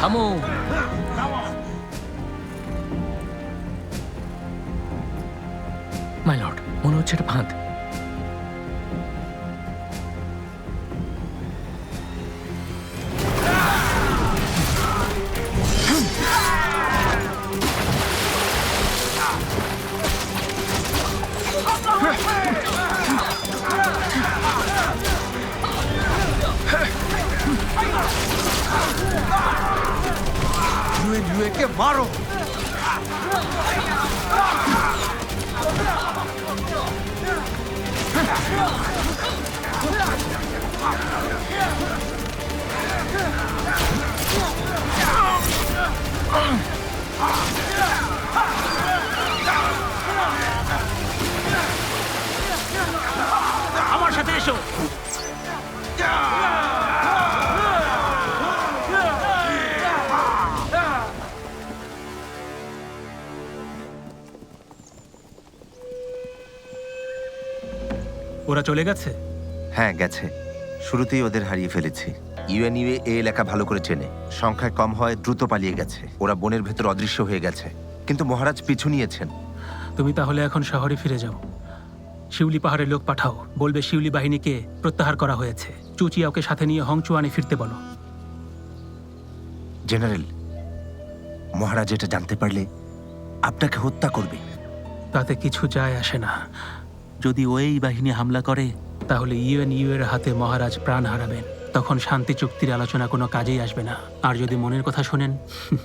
Come on. My lord, মনে হচ্ছে এটা ইউএ কে মারো আমার সাথে এসো ওরা চলে গেছে? হ্যাঁ গেছে। শুরুতেই ওদের হারিয়ে ফেলেছি। ইউএনইউএ এ এলাকা ভালো করে চেনে। সংখ্যায় কম হয় দ্রুত পালিয়ে গেছে। ওরা বনের ভেতর অদৃশ্য হয়ে গেছে। কিন্তু মহারাজ পিছু নিয়েছেন। তুমি তাহলে এখন শহরে ফিরে যাও। শিউলি পাহাড়ের লোক পাঠাও। বলবে শিউলি বাহিনীকে প্রত্যাহার করা হয়েছে। চুচিয়াওকে সাথে নিয়ে হংচুয়ানে ফিরতে বলো। জেনারেল মহারাজ এটা জানতে পারলে আপনাকে হত্যা করবে। তাতে কিছু যায় আসে না। যদি ওই বাহিনী হামলা করে তাহলে ইউএন ইউ এর হাতে মহারাজ প্রাণ হারাবেন। তখন শান্তি চুক্তির আলোচনা কোনো কাজেই আসবে না। আর যদি মনের কথা শোনেন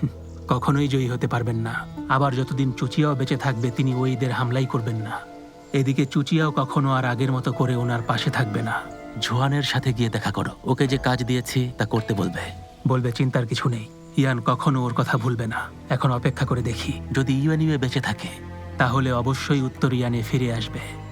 কখনোই জয়ী হতে পারবেন না। আবার যতদিন চুচিয়াও বেঁচে থাকবে তিনি ওইদের হামলাই করবেন না। এদিকে চুচিয়াও কখনো আর আগের মতো করে ওনার পাশে থাকবে না। জোয়ানের সাথে গিয়ে দেখা করো। ওকে যে কাজ দিয়েছি তা করতে বলবে। বলবে চিন্তার কিছু নেই। ইয়ান কখনো ওর কথা ভুলবে না। এখন অপেক্ষা করে দেখি। যদি ইউএনইউএ বেঁচে থাকে তাহলে অবশ্যই উত্তর ইয়ানে ফিরে আসবে।